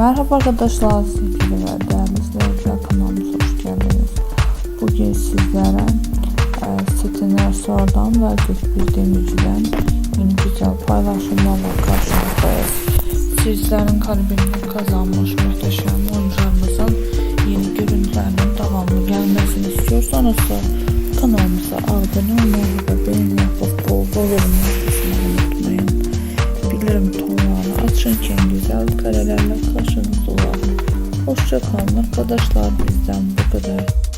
Merhaba arkadaşlar sevgili ve değerli izleyiciler kanalımıza hoş geldiniz. Bugün sizlere e, Sitiner Sor'dan ve Gökbir Demirci'den yeni güzel paylaşımlarla karşınızdayız. Sizlerin kalbini kazanmış muhteşem oyuncularımızın yeni görüntülerinin devamlı gelmesini istiyorsanız da kanalımıza abone olmayı güzel karelerle karşınızda olalım. Hoşça kalın arkadaşlar bizden bu kadar.